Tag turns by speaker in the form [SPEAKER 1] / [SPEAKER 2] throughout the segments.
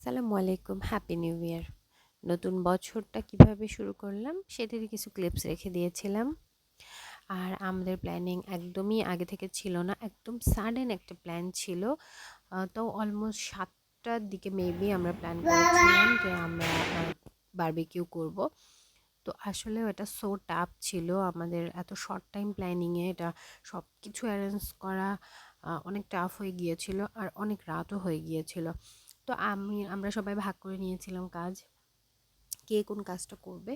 [SPEAKER 1] আসসালামু আলাইকুম happy new ইয়ার নতুন বছরটা কীভাবে শুরু করলাম সেটারই কিছু ক্লিপস রেখে দিয়েছিলাম। আর আমাদের প্ল্যানিং একদমই আগে থেকে ছিল না, একদম সাডেন একটা প্ল্যান ছিল। তো অলমোস্ট সাতটার দিকে মেবি আমরা প্ল্যান করেছিলাম যে আমরা বারবিকিউ করব। তো আসলে এটা সো টাফ ছিল আমাদের এত শর্ট টাইম প্ল্যানিংয়ে এটা সব কিছু অ্যারেঞ্জ করা অনেক টাফ হয়ে গিয়েছিল আর অনেক রাতও হয়ে গিয়েছিল। তো আমি, আমরা সবাই ভাগ করে নিয়েছিলাম কাজ। কে কোন কাজটা করবে।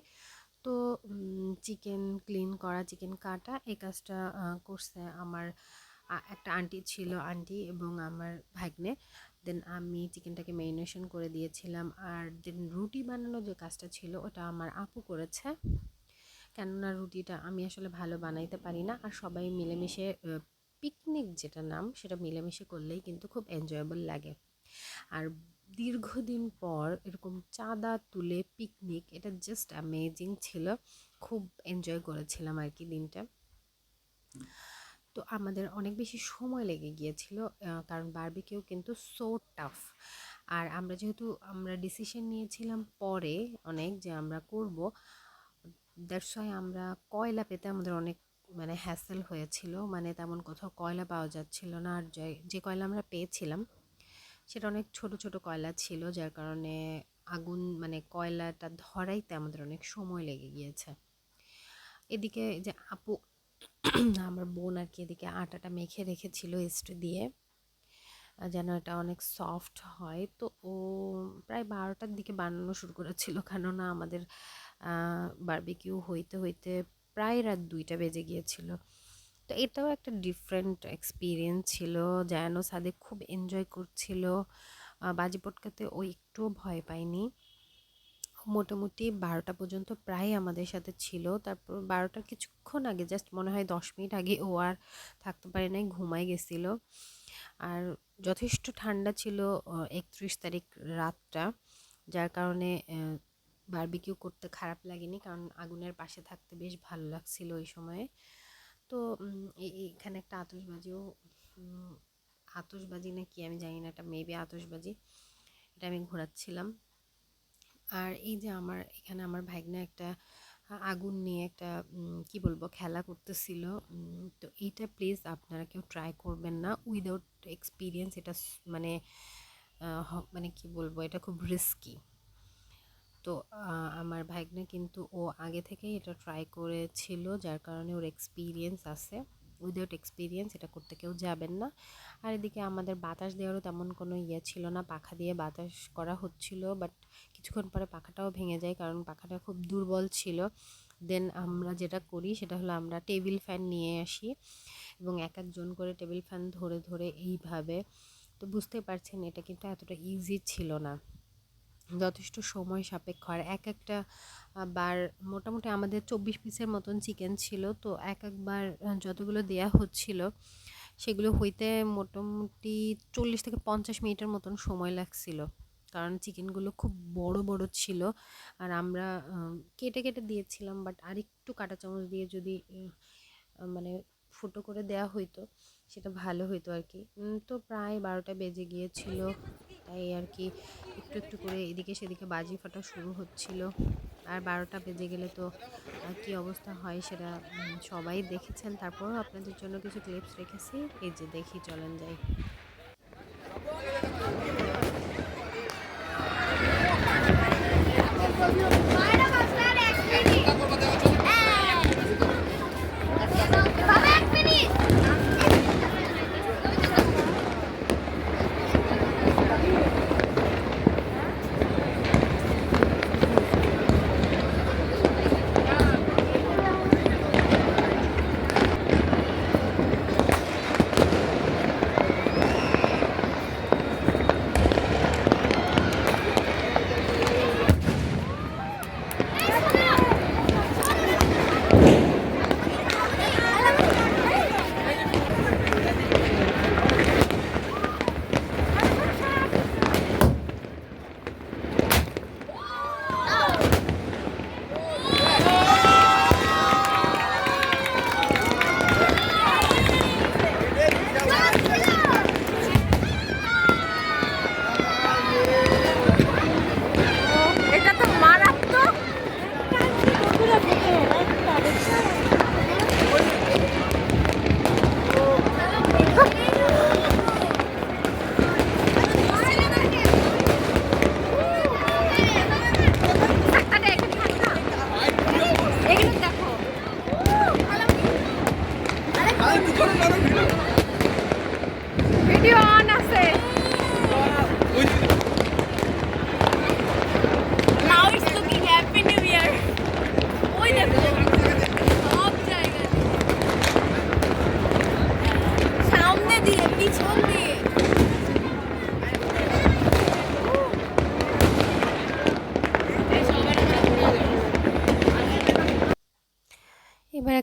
[SPEAKER 1] তো চিকেন ক্লিন করা, চিকেন কাটা, এই কাজটা করছে আমার একটা আন্টি ছিল আন্টি এবং আমার ভাগ্নে। দেন আমি চিকেনটাকে ম্যারিনেশন করে দিয়েছিলাম। আর দেন রুটি বানানো যে কাজটা ছিল, ওটা আমার আপু করেছে। কেননা রুটিটা আমি আসলে ভালো বানাইতে পারি না। আর সবাই মিলেমিশে পিকনিক যেটা নাম, সেটা মিলেমিশে করলেই কিন্তু খুব এনজয়েবল লাগে। আর দীর্ঘদিন পর এরকম চাঁদা তুলে পিকনিক এটা জাস্ট অ্যামেজিং ছিল। খুব এনজয় করেছিলাম আর কি দিনটা। তো আমাদের অনেক বেশি সময় লেগে গিয়েছিল কারণ বারবিকেও কিন্তু সো টাফ আর আমরা যেহেতু, আমরা ডিসিশন নিয়েছিলাম পরে অনেক যে আমরা করব দ্যাটস ওয়াই আমরা কয়লা পেতে আমাদের অনেক মানে হ্যাসেল হয়েছিল। মানে তেমন কোথাও কয়লা পাওয়া যাচ্ছিল না, আর যে কয়লা আমরা পেয়েছিলাম সেটা অনেক ছোট ছোট কয়লা ছিল, যার কারণে আগুন মানে কয়লাটা ধরাইতে আমাদের অনেক সময় লেগে গিয়েছে। এদিকে যে আপু, আমার বোন আর কি এদিকে আটাটা মেখে রেখেছিল ইস্ট দিয়ে। যেন এটা অনেক সফট হয়। তো ও প্রায় বারোটার দিকে বানানো শুরু করেছিল, কেননা আমাদের বারবিকিউ হইতে হইতে প্রায় রাত দুইটা বেজে গিয়েছিল। তো এটাও একটা ডিফারেন্ট এক্সপিরিয়েন্স ছিল। জায়ানো সাদেক খুব এনজয় করছিল। বাজি পটকাতে ও একটুও ভয় পায়নি। মোটামুটি বারোটা পর্যন্ত প্রায় আমাদের সাথে ছিল। তারপর বারোটার কিছুক্ষণ আগে জাস্ট মনে হয় দশ মিনিট আগে ও আর থাকতে পারে নাই ঘুমাই গেছিল। আর যথেষ্ট ঠান্ডা ছিল একত্রিশ তারিখ রাতটা। যার কারণে বারবিকিউ করতে খারাপ লাগেনি। কারণ আগুনের পাশে থাকতে বেশ ভালো লাগছিল ওই সময়ে। তো এখানে একটা আতসবাজিও আতসবাজি না কি আমি জানি না এটা মেবি আতসবাজি এটা আমি ঘোরাচ্ছিলাম। আর এই যে আমার, এখানে আমার ভাইগনা একটা আগুন নিয়ে একটা কি বলব, খেলা করতেছিল। তো এইটা প্লিজ আপনারা কেউ ট্রাই করবেন না উইদাউট এক্সপিরিয়েন্স এটা মানে মানে কি বলব, এটা খুব রিস্কি তো আমার ভাগ্নে কিন্তু ও আগে থেকেই এটা ট্রাই করেছিল, যার কারণে ওর এক্সপিরিয়েন্স আছে। উইদাউট এক্সপিরিয়েন্স এটা করতে কেউ যাবেন না। আর এদিকে আমাদের বাতাস দেওয়ারও তেমন কোনো ইয়ে ছিল না, পাখা দিয়ে বাতাস করা হচ্ছিল বাট কিছুক্ষণ পরে পাখাটাও ভেঙে যায়, কারণ পাখাটা খুব দুর্বল ছিল। দেন আমরা যেটা করি, সেটা হলো আমরা টেবিল ফ্যান নিয়ে আসি এবং এক একজন করে টেবিল ফ্যান ধরে ধরে এইভাবে। তো বুঝতে পারছেন, এটা কিন্তু এতটা ইজি ছিল না। যথেষ্ট সময় সাপেক্ষ। আর এক একটা বার মোটামুটি আমাদের চব্বিশ পিসের মতন চিকেন ছিল, তো এক একবার যতগুলো দেয়া হচ্ছিল, সেগুলো হইতে মোটামুটি চল্লিশ থেকে পঞ্চাশ মিনিটের মতন সময় লাগছিল। কারণ চিকেনগুলো খুব বড় বড় ছিল। আর আমরা কেটে কেটে দিয়েছিলাম, বাট আরেকটু কাঁটা চামচ দিয়ে যদি মানে ফুটো করে দেয়া হইতো, সেটা ভালো হইতো আর কি তো প্রায় বারোটা বেজে গিয়েছিল। তাই আর কি, একটু একটু করে এদিকে সেদিকে বাজি ফাটা শুরু হচ্ছিল। আর বারোটা বেজে গেলে তো কি অবস্থা হয় সেটা সবাই দেখেছেন। তারপরও আপনাদের জন্য কিছু ক্লিপস রেখেছি। এই যে দেখি, চলেন যাই।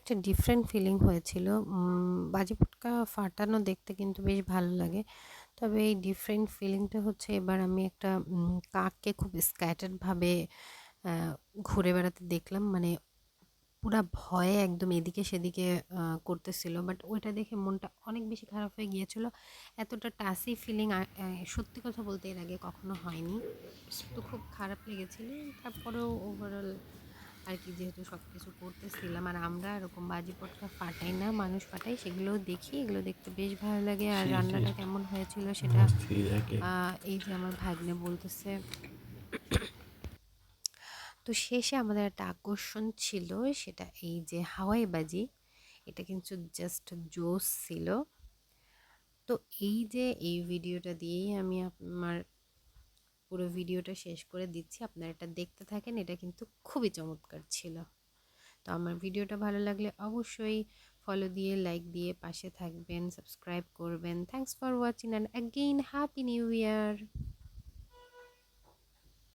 [SPEAKER 1] একটা ডিফারেন্ট ফিলিং হয়েছিল। বাজি পটকা ফাটানো দেখতে কিন্তু বেশ ভালো লাগে। তবে এই ডিফারেন্ট ফিলিংটা হচ্ছে এবার আমি একটা কাককে খুব স্ক্যাটার্ডভাবে ঘুরে বেড়াতে দেখলাম। মানে পুরা ভয়ে একদম এদিকে সেদিকে করতেছিল। বাট ওইটা দেখে মনটা অনেক বেশি খারাপ হয়ে গিয়েছিল। এতটা টাসি ফিলিং সত্যি কথা বলতে এর আগে কখনো হয়নি। তো খুব খারাপ লেগেছিল। তারপরেও ওভারঅল আর কি যেহেতু সব কিছু করতেছিলাম আর আমরা এরকম বাজি পটকা ফাটাই না মানুষ ফাটাই সেগুলোও দেখি এগুলো দেখতে বেশ ভালো লাগে। আর রান্নাটা কেমন হয়েছিল সেটা এই যে আমার ভাগ্নে বলতেছে। তো শেষে আমাদের একটা আকর্ষণ ছিল সেটা এই যে হাওয়াই বাজি এটা কিন্তু জাস্ট জোস ছিল। তো এই যে এই ভিডিওটা দিয়েই আমি আমার পুরো ভিডিওটা শেষ করে দিচ্ছি। আপনারা এটা দেখতে থাকেন, এটা কিন্তু খুবই চমৎকার ছিল। তো আমার ভিডিওটা ভালো লাগলে অবশ্যই ফলো দিয়ে লাইক দিয়ে পাশে থাকবেন সাবস্ক্রাইব করবেন। Thanks for watching and again happy new year